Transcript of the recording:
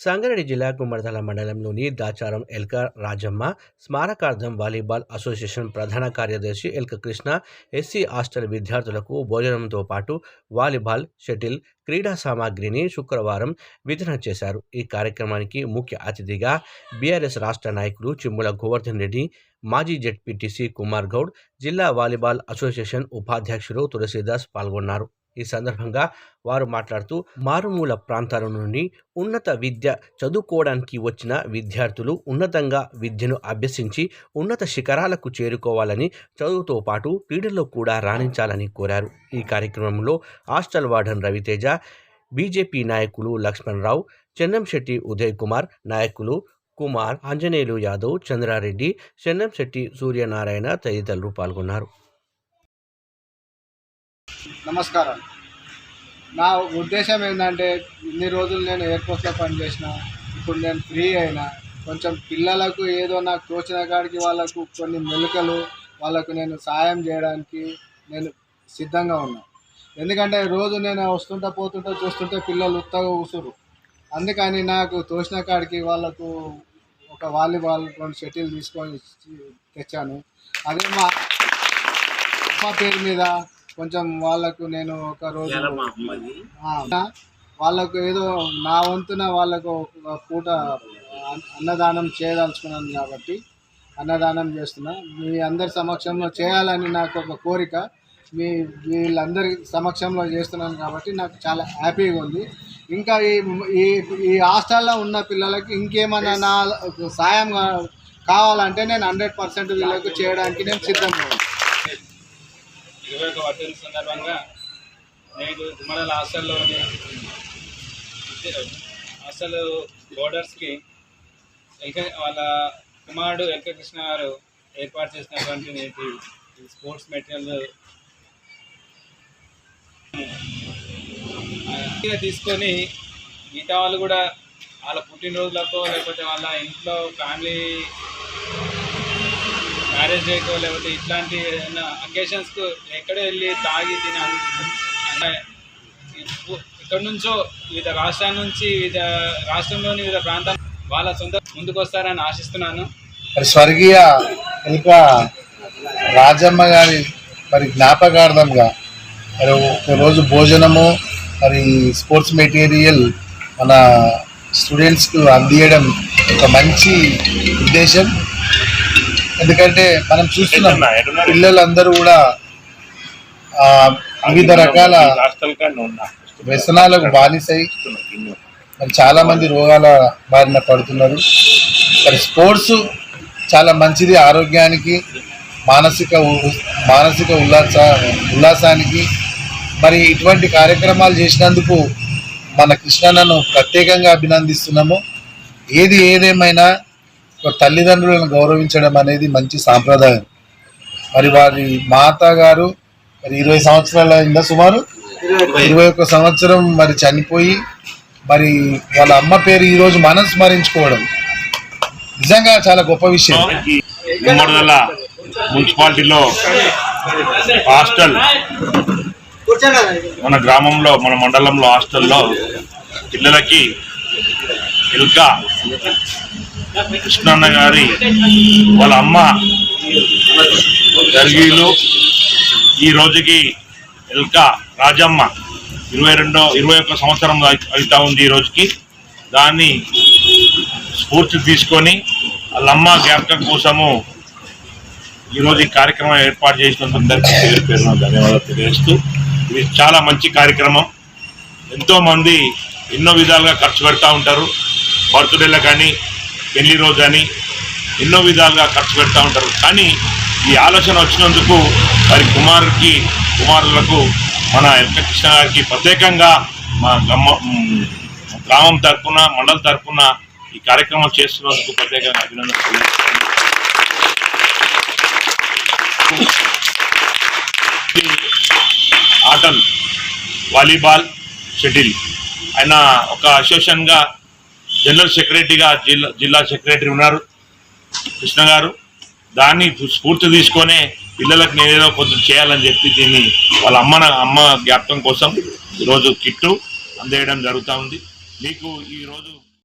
సంగారెడ్డి జిల్లా కుమ్మర్దల మండలంలోని దాచారం ఎల్క రాజమ్మ స్మారకార్థం వాలీబాల్ అసోసియేషన్ ప్రధాన కార్యదర్శి ఎల్క కృష్ణ ఎస్సీ హాస్టల్ విద్యార్థులకు భోజనంతో పాటు వాలీబాల్ షటిల్ క్రీడా సామాగ్రిని శుక్రవారం వితరణ చేశారు. ఈ కార్యక్రమానికి ముఖ్య అతిథిగా బీఆర్ఎస్ రాష్ట్ర నాయకులు చిమ్ముల గోవర్ధన్ రెడ్డి మాజీ జెడ్పీటీసీ కుమార్ గౌడ్ జిల్లా వాలీబాల్ అసోసియేషన్ ఉపాధ్యక్షులు తులసీదాస్ పాల్గొన్నారు. ఈ సందర్భంగా వారు మాట్లాడుతూ మారుమూల ప్రాంతాల నుండి ఉన్నత విద్య చదువుకోవడానికి వచ్చిన విద్యార్థులు ఉన్నతంగా విద్యను అభ్యసించి ఉన్నత శిఖరాలకు చేరుకోవాలని చదువుతో పాటు క్రీడల్లో కూడా రాణించాలని కోరారు. ఈ కార్యక్రమంలో హాస్టల్ వార్డన్ రవితేజ బీజేపీ నాయకులు లక్ష్మణరావు చెన్నంశెట్టి ఉదయ్ కుమార్ నాయకులు కుమార్ ఆంజనేయులు యాదవ్ చంద్రారెడ్డి చెన్నంశెట్టి సూర్యనారాయణ తదితరులు పాల్గొన్నారు. నమస్కారం. నా ఉద్దేశం ఏంటంటే ఇన్ని రోజులు నేను ఎయిర్పోర్ట్లో పనిచేసిన ఇప్పుడు నేను ఫ్రీ అయినా కొంచెం పిల్లలకు ఏదో నాకు తోచిన కాడికి వాళ్ళకు కొన్ని మెలకలు వాళ్ళకు నేను సాయం చేయడానికి నేను సిద్ధంగా ఉన్నా. ఎందుకంటే రోజు నేను వస్తుంటా పోతుంటా చూస్తుంటే పిల్లలు ఉత్తగా కూసురు అందుకని నాకు తోచిన కాడికి వాళ్ళకు ఒక వాలీబాల్ రెండు షటిల్ తీసుకొని తెచ్చాను. అదే మా అమ్మ పేరు మీద కొంచెం వాళ్ళకు నేను ఒక రోజు వాళ్ళకు ఏదో నా వంతున వాళ్ళకు ఒక పూట అన్న- అన్నదానం చేయదలుచుకున్నాను కాబట్టి అన్నదానం చేస్తున్నా. మీ అందరి సమక్షంలో చేయాలని నాకు ఒక కోరిక. మీ వీళ్ళందరి సమక్షంలో చేస్తున్నాను కాబట్టి నాకు చాలా హ్యాపీగా ఉంది. ఇంకా ఈ ఈ ఈ హాస్టల్లో ఉన్న పిల్లలకి ఇంకేమైనా నా సాయం కావాలంటే నేను హండ్రెడ్ పర్సెంట్ వీళ్ళకు చేయడానికి నేను సిద్ధంగా ఉన్నాను. ఇరవై ఒక సందర్భంగా నేను తుమ్మల హాస్టల్లోని హాస్టల్ బోర్డర్స్కి ఎల్క వాళ్ళ కుమారుడు ఎల్క కృష్ణ గారు ఏర్పాటు చేసినటువంటి నేటి ఈ స్పోర్ట్స్ మెటీరియల్ తీసుకొని మిగతా వాళ్ళు కూడా వాళ్ళ పుట్టినరోజులకో లేకపోతే వాళ్ళ ఇంట్లో ఫ్యామిలీ మ్యారేజ్ డేకో లేకపోతే ఇట్లాంటి ఏదైనా అకేషన్స్కు ఎక్కడో వెళ్ళి తాగి తిని అంటే ఇక్కడ నుంచో వివిధ రాష్ట్రాల నుంచి వివిధ రాష్ట్రంలోని వివిధ ప్రాంతాల వాళ్ళ సొంత ముందుకు వస్తారని ఆశిస్తున్నాను. మరి స్వర్గీయ ఇంకా రాజమ్మ గారి మరి జ్ఞాపకార్థంగా మరి ఒక రోజు భోజనము మరి స్పోర్ట్స్ మెటీరియల్ మన స్టూడెంట్స్కు అందియడం ఒక మంచి ఉద్దేశం. ఎందుకంటే మనం చూస్తున్నాం పిల్లలందరూ కూడా ఆ, వివిధ రకాల వ్యసనాలకు బానిసై మరి చాలా మంది రోగాల బారిన పడుతున్నారు. మరి స్పోర్ట్స్ చాలా మంచిది ఆరోగ్యానికి మానసిక మానసిక ఉల్లాస ఉల్లాసానికి. మరి ఇటువంటి కార్యక్రమాలు చేసినందుకు మన కృష్ణన్నను ప్రత్యేకంగా అభినందిస్తున్నాము. ఏది ఏదేమైనా తల్లిదండ్రులను గౌరవించడం అనేది మంచి సాంప్రదాయం. మరి వారి మాత గారు మరి ఇరవై సంవత్సరాల అయిందా సుమారు? ఇరవై ఒక్క సంవత్సరం మరి చనిపోయి మరి వాళ్ళ అమ్మ పేరు ఈరోజు మనం స్మరించుకోవడం నిజంగా చాలా గొప్ప విషయం. గుమ్మడిదల మున్సిపాలిటీలో హాస్టల్ మన గ్రామంలో మన మండలంలో హాస్టల్లో పిల్లలకి ఇల్కా కృష్ణన్న గారి వాళ్ళ అమ్మ గర్గీలు ఈ రోజుకి ఎల్కా రాజమ్మ ఇరవై రెండో ఇరవై ఒక్క సంవత్సరం అవుతా ఉంది ఈ రోజుకి. దాన్ని స్ఫూర్తి తీసుకొని వాళ్ళమ్మ జ్ఞాపకం కోసము ఈరోజు ఈ కార్యక్రమం ఏర్పాటు చేసినందుకు అందరికీ పేరు పేరున ధన్యవాదాలు తెలియజేస్తూ ఇది చాలా మంచి కార్యక్రమం. ఎంతోమంది ఎన్నో విధాలుగా ఖర్చు పెడతా ఉంటారు. బర్త్డేలకు కానీ పెళ్ళి రోజు కానీ ఎన్నో విధాలుగా ఖర్చు పెడతా ఉంటారు. కానీ ఈ ఆలోచన వచ్చినందుకు వారి కుమారుడికి కుమారులకు మన ఎల్క కృష్ణ గారికి ప్రత్యేకంగా మా గ్రామ గ్రామం తరఫున మండల తరఫున ఈ కార్యక్రమం చేస్తున్నందుకు ప్రత్యేకంగా అభినందనలు ఆటలు వాలీబాల్ షటిల్ ఆయన ఒక అసోసియేషన్గా జనరల్ సెక్రటరీగా జిల్లా జిల్లా సెక్రటరీ ఉన్నారు కృష్ణ గారు. దాన్ని స్ఫూర్తి తీసుకొనే పిల్లలకు నేనేదో కొంచెం చేయాలని చెప్పి దీన్ని వాళ్ళ అమ్మ అమ్మ జ్ఞాపకం కోసం ఈరోజు కిట్టు అందేయడం జరుగుతూ ఉంది. మీకు ఈరోజు